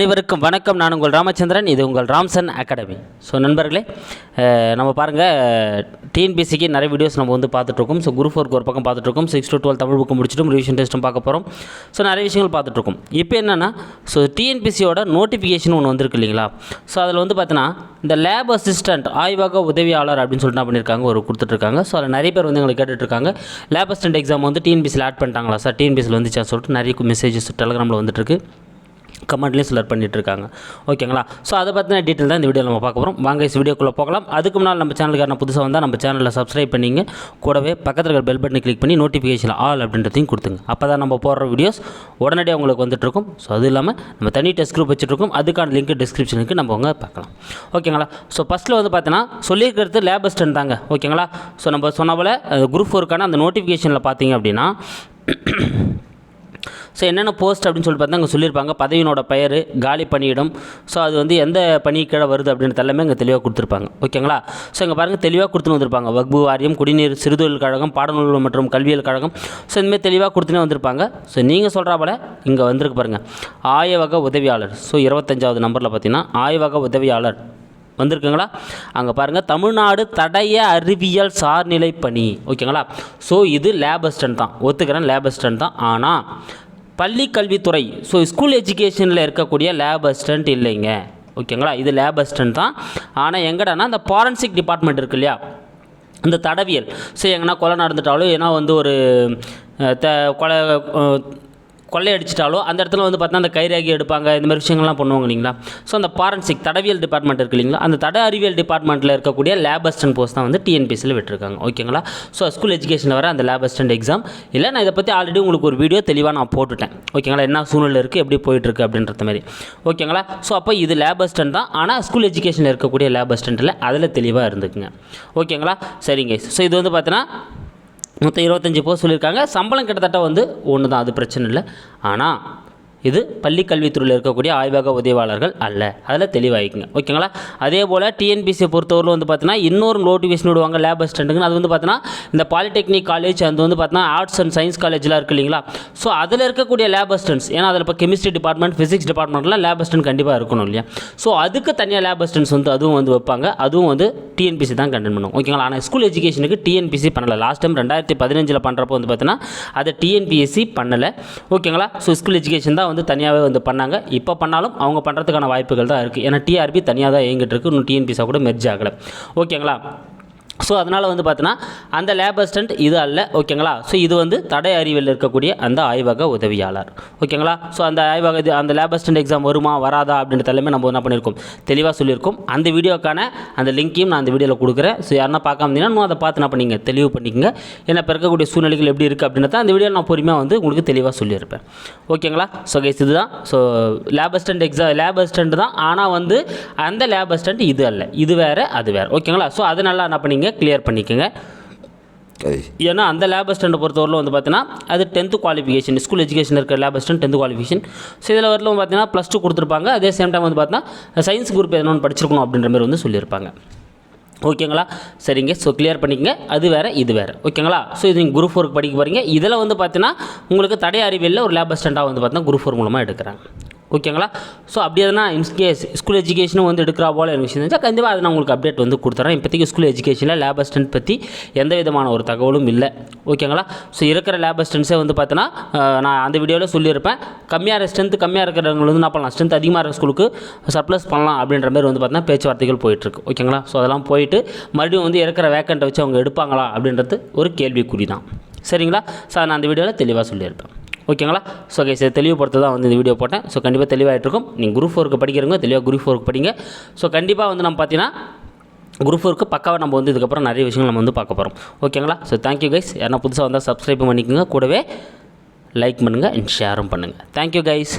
அனைவருக்கும் வணக்கம். நான் உங்கள் ராமச்சந்திரன். இது உங்கள் ராம்சன் அகாடமி. ஸோ நண்பர்களே நம்ம பாருங்கள் டிஎன்பிசிக்கு நிறைய வீடியோஸ் நம்ம வந்து பார்த்துட்ருக்கோம். ஸோ குரூப் ஃபோர்க்கு ஒரு பக்கம் பார்த்துட்ருக்கோம். Six to twelve Tamil book முடிச்சிட்டும் revision டெஸ்ட்டும் பார்க்க போகிறோம் ஸோ நிறைய விஷயங்கள் பார்த்துட்ருக்கோம். இப்போ என்னென்னா ஸோ டிஎன்பிசியோட நோட்டிஃபிகேஷன் ஒன்று வந்திருக்கு இல்லைங்களா? ஸோ அதில் வந்து பார்த்தீங்கன்னா இந்த லேப் அசிஸ்டன்ட் ஆய்வக உதவியாளர் அப்படின்னு சொல்லிட்டு என்ன பண்ணியிருக்காங்க ஒரு கொடுத்துட்ருக்காங்க. ஸோ அதில் நிறைய பேர் வந்து எங்களுக்கு கேட்டுட்ருக்காங்க. லேப் அசிஸ்டன்ட் எக்ஸாம் வந்து டிஎன்பிசியில் ஆட் பண்ணிட்டாங்களா? சார் டிஎன்பிசியில் வந்துச்சா சொல்லிட்டு நிறைய மெசேஜஸ் டெலகிராமில் வந்துட்டுருக்கு கமெண்ட்லேயும் சிலர் பண்ணிகிட்ருக்காங்க ஓகேங்களா? ஸோ அதை பற்றின டீட்டெயில் தான் இந்த வீடியோ நம்ம பார்க்க போகிறோம் வாங்க இந்த வீடியோக்குள்ளே போகலாம். அதுக்கு முன்னால் நம்ம சேனலுக்கு புதுசாக வந்தால் நம்ம சேனலில் சப்ஸ்கிரைப் பண்ணிங்க. கூடவே பக்கத்தில் இருக்கிற பெல் பட்டனை கிளிக் பண்ணி நோட்டிஃபிகேஷன் ஆல் அப்படின்றதையும் கொடுத்துங்க. அப்போ தான் நம்ம போடுற வீடியோஸ் உடனடியாக உங்களுக்கு வந்துட்டுருக்கும். ஸோ அது இல்லாமல் நம்ம தனி டெஸ்ட் குரூப் வச்சுட்ருக்கோம் அதுக்கான லிங்க் டிஸ்கிரிப்ஷனுக்கு நம்ம அவங்க பார்க்கலாம். ஓகேங்களா? ஸோ ஃபஸ்ட்டில் வந்து பார்த்தீங்கன்னா சொல்லியிருக்கிறது லேப் அஸ்டன் தாங்க. ஓகேங்களா? ஸோ நம்ம சொன்ன போல் குரூப் ஃபோருக்கான அந்த நோட்டிஃபிகேஷனில் பார்த்தீங்க அப்படின்னா ஸோ என்னென்ன போஸ்ட் அப்படின்னு சொல்லி பார்த்தா அங்கே சொல்லியிருப்பாங்க. பதவியினோட பெயர் காலி பணியிடம். ஸோ அது வந்து எந்த பணி வருது அப்படின்றது எல்லாமே அங்கே தெளிவாக கொடுத்துருப்பாங்க. ஓகேங்களா? ஸோ இங்கே பாருங்கள் தெளிவாக கொடுத்துன்னு வந்திருப்பாங்க. வக்பு வாரியம் குடிநீர் சிறுதொழில் கழகம் பாடநூல் மற்றும் கல்வியல் கழகம். ஸோ இந்தமாதிரி தெளிவாக கொடுத்துனே வந்திருப்பாங்க. ஸோ நீங்கள் சொல்கிறா போல இங்கே வந்திருக்கு பாருங்கள் ஆய்வக உதவியாளர். ஸோ இருபத்தஞ்சாவது நம்பரில் பார்த்தீங்கன்னா ஆய்வக உதவியாளர் வந்திருக்குங்களா? அங்கே பாருங்கள் தமிழ்நாடு தடைய அறிவியல் சார்நிலை பணி. ஓகேங்களா? ஸோ இது லேப் அசிஸ்டன்ட் தான். ஒத்துக்கிறேன் லேப் அசிஸ்டன்ட் தான். ஆனால் பள்ளி கல்வித்துறை ஸோ ஸ்கூல் எஜுகேஷனில் இருக்கக்கூடிய லேப் அசிஸ்டன்ட் இல்லைங்க. ஓகேங்களா? இது லேப் அசிஸ்டன்ட் தான். ஆனால் எங்கடானா அந்த ஃபாரன்சிக் டிபார்ட்மெண்ட் இருக்கு இல்லையா? இந்த தடவியல். ஸோ எங்கன்னா கொலை நடந்துட்டாலும் ஏன்னா வந்து ஒரு த கொலை கொள்ளையடிச்சிட்டாலோ அந்த இடத்துல வந்து பார்த்தா அந்த கைரேகை எடுப்பாங்க இந்த மாதிரி விஷயங்கள்லாம் பண்ணுவாங்க இல்லைங்களா? ஸோ அந்த ஃபாரன்சிக் தடவியல் டிபார்ட்மெண்ட் இருக்கு இல்லைங்களா? அந்த தட அறிவியல் டிபார்ட்மெண்ட்டில் இருக்கக்கூடிய லேப் அசிஸ்டன்ட் போஸ்ட் தான் வந்து டிஎன்பிசியில் விட்டுருக்காங்க ஓகேங்களா ஸோ ஸ்கூல் எஜுகேஷனில் வர அந்த லேப் அசிஸ்டன்ட் எக்ஸாம் இல்லை நான் இதை பற்றி ஆல்ரெடி உங்களுக்கு ஒரு வீடியோ தெளிவாக நான் போட்டுட்டேன் ஓகேங்களா என்ன சூழ்நிலை இருக்குது எப்படி போயிட்டுருக்கு அப்படின்ற மாதிரி ஓகேங்களா ஸோ அப்போ இது லேப் அசிஸ்டன்ட் தான் ஆனால் ஸ்கூல் எஜுகேஷனில் இருக்கக்கூடிய லேப் அசிஸ்டண்ட்டில் அதில் தெளிவாக இருந்துக்குங்க ஓகேங்களா சரிங்க ஸோ இது வந்து பார்த்தீங்கன்னா மொத்தம் இருபத்தஞ்சி போஸ்ட் சொல்லியிருக்காங்க. சம்பளம் கிட்டத்தட்ட வந்து ஒன்று தான் அது பிரச்சனை இல்லை. ஆனால் இது பள்ளி கல்வித்துறையில் இருக்கக்கூடிய ஆய்வக உதவியாளர்கள் அல்ல. அதில் தெளிவாகிக்குங்க ஓகேங்களா? அதே போல் டிஎன்பிசியை பொறுத்தவரையில் வந்து பார்த்தீங்கன்னா இன்னொரு நோட்டிஃபிகேஷன் விடுவாங்க லேப் அசிஸ்டண்ட்டுங்க அது வந்து பார்த்தீங்கன்னா இந்த பாலிடெக்னிக் காலேஜ் அது வந்து பார்த்தீங்கன்னா ஆர்ட்ஸ் அண்ட் சயின்ஸ் காலேஜ்லாம் இருக்கு இல்லைங்களா? ஸோ அதில் இருக்கக்கூடிய லேப் அசிஸ்டன்ஸ் ஏன்னா அதில் இப்போ கெமிஸ்ட்ரி டிபார்ட்மெண்ட் ஃபிசிக்ஸ் டிபார்ட்மெண்ட்லாம் லேப் அசிஸ்டன்ட் கண்டிப்பாக இருக்கணும் இல்லையா? ஸோ அதுக்கு தனியாக லேப் அசிஸ்டன்ஸ் வந்து அதுவும் வந்து வைப்பாங்க. அதுவும் வந்து டிஎன்பிசி தான் கண்டென்ட் பண்ணும். ஓகேங்களா? ஆனால் ஸ்கூல் எஜுகேஷனுக்கு டிஎன்பிசி பண்ணலை. லாஸ்ட் டைம் ரெண்டாயிரத்தி பதினஞ்சில் பண்ணுறப்போ வந்து பார்த்தீங்கன்னா அதை டிஎன்பிஎஸ்சி பண்ணலை. ஓகேங்களா? ஸோ ஸ்கூல் எஜுகேஷன் தான் வந்து தனியாகவே வந்து பண்ணாங்க. இப்போ பண்ணாலும் அவங்க பண்ணுறதுக்கான வாய்ப்புகள் தான் இருக்குது ஏன்னா டிஆர்பி தனியாக தான் இயங்கிட்டு இருக்கு. இன்னும் டிஎன்பிஸாக கூட மெர்ஜ் ஆகலை. ஓகேங்களா ஸோ அதனால் வந்து பார்த்தீங்கன்னா அந்த லேப் அசிஸ்டன்ட் இது அல்ல ஓகேங்களா? ஸோ இது வந்து தடை அறிவியல் இருக்கக்கூடிய அந்த ஆய்வக உதவியாளர். ஓகேங்களா? ஸோ அந்த ஆய்வக இது அந்த லேப் அசிஸ்டன்ட் எக்ஸாம் வருமா வராதா அப்படின்ற எல்லாமே நம்ம என்ன பண்ணியிருக்கோம் தெளிவாக சொல்லியிருக்கோம். அந்த வீடியோக்கான அந்த லிங்க்கையும் நான் அந்த வீடியோவில் கொடுக்குறேன். ஸோ யாருன்னா பார்க்காம இருந்தீங்கன்னா இன்னும் அதை பார்த்து என்ன பண்ணிங்க தெளிவு பண்ணிக்கங்க. ஏன்னா இப்போ இருக்கக்கூடிய சூழ்நிலைகள் எப்படி இருக்குது அப்படின்றத அந்த வீடியோ நான் பொறுமையாக வந்து உங்களுக்கு தெளிவாக சொல்லியிருப்பேன். ஓகேங்களா? ஸோ கைஸ் இதுதான். So lab assistant exam lab assistant தான். ஆனால் வந்து அந்த லேப் அசிஸ்டன்ட் இது அல்ல. இது வேறு அது வேறு. ஓகேங்களா? ஸோ அது நல்லா என்ன பண்ணிங்க? கிளியர் பண்ணிக்கோங்க. ஏன்னா அந்த லேப் அசிஸ்டண்ட்டை பொறுத்தவரையில் வந்து பார்த்தீங்கன்னா அது டென்த்து குவாலிஃபிகேஷன் ஸ்கூல் எஜுகேஷன் இருக்கிற lab assistant tenth qualification so இதில் வரலும் பார்த்தீங்கன்னா ப்ளஸ் டூ கொடுத்துருப்பாங்க. அதே சேம் டைம் வந்து பார்த்தீங்கன்னா சயின்ஸ் குரூப் எதனா ஒன்று படிச்சிருக்கணும் அப்படின்ற மாதிரி வந்து சொல்லியிருப்பாங்க. ஓகேங்களா? சரிங்க. ஸோ கிளியர் பண்ணிக்கங்க. அது வேறு இது வேறு. ஓகேங்களா? ஸோ இது நீங்கள் குரூப் ஃபோருக்கு படிக்க போகிறீங்க இதில் வந்து பார்த்தீங்கன்னா உங்களுக்கு தடை அறிவியலில் ஒரு லேப் அசிஸ்டண்ட்டாக வந்து பார்த்தீங்கன்னா குரூப் ஃபோர் மூலமாக எடுக்கிறாங்க. ஓகேங்களா? ஸோ அப்படி எதனா இன்கேஸ் ஸ்கூல் எஜுகேஷனும் வந்து எடுக்கிறா போல எனக்கு விஷயம் இருந்துச்சா கண்டிப்பாக அதை நான் உங்களுக்கு அப்டேட் வந்து கொடுத்துறேன். இப்போதைக்கு ஸ்கூல் எஜுகேஷனில் லேப் அசிஸ்டன்ட் பற்றி எந்த விதமான ஒரு தகவலும் இல்லை. ஓகேங்களா? ஸோ இருக்கிற லேப் அசிஸ்டன்ஸே வந்து பார்த்தீங்கன்னா நான் அந்த வீடியோவில் சொல்லியிருப்பேன். கம்மியாக ஸ்ட்ரென்த் கம்மியாக இருக்கிறவங்க வந்து நான் பண்ணலாம்? ஸ்ட்ரென்த் அதிகமாக இருக்கிற ஸ்கூலுக்கு சப்ளஸ் பண்ணலாம் அப்படின்ற மாதிரி வந்து பார்த்தீங்கன்னா பேச்சுவார்த்தைகள் போயிட்டுருக்கு. ஓகேங்களா? ஸோ அதெல்லாம் போயிட்டு மறுபடியும் வந்து இருக்கிற வேக்கண்ட்டை வச்சு அவங்க எடுப்பாங்களா அப்படின்றது ஒரு கேள்விக்குறி தான் சரிங்களா ஸோ நான் அந்த வீடியோவில் தெளிவாக சொல்லியிருப்பேன். ஓகேங்களா? ஸோ கைஸ் தெளிவுபடுத்த தான் வந்து இந்த வீடியோ போட்டேன். ஸோ கண்டிப்பாக தெளிவாகிட்டு இருக்கும் நீங்கள் குரூப் ஃபோருக்கு படிக்கிறவங்க தெளிவாக குரூப் ஃபோருக்கு படிங்க. ஸோ கண்டிப்பாக வந்து நம்ம பார்த்தீங்கன்னா குரூப் ஃபோருக்கு பக்காவாக நம்ம வந்து இதுக்கப்புறம் நிறைய விஷயங்கள் நம்ம வந்து பார்க்க போகிறோம் ஓகேங்களா? ஸோ தேங்க்யூ கைஸ் யாரா புதுசாக வந்தால் சப்ஸ்கிரைப் பண்ணிக்கோங்க. கூடவே லைக் பண்ணுங்கள் அண்ட் ஷேரும் பண்ணுங்கள் தேங்க்யூ கைஸ்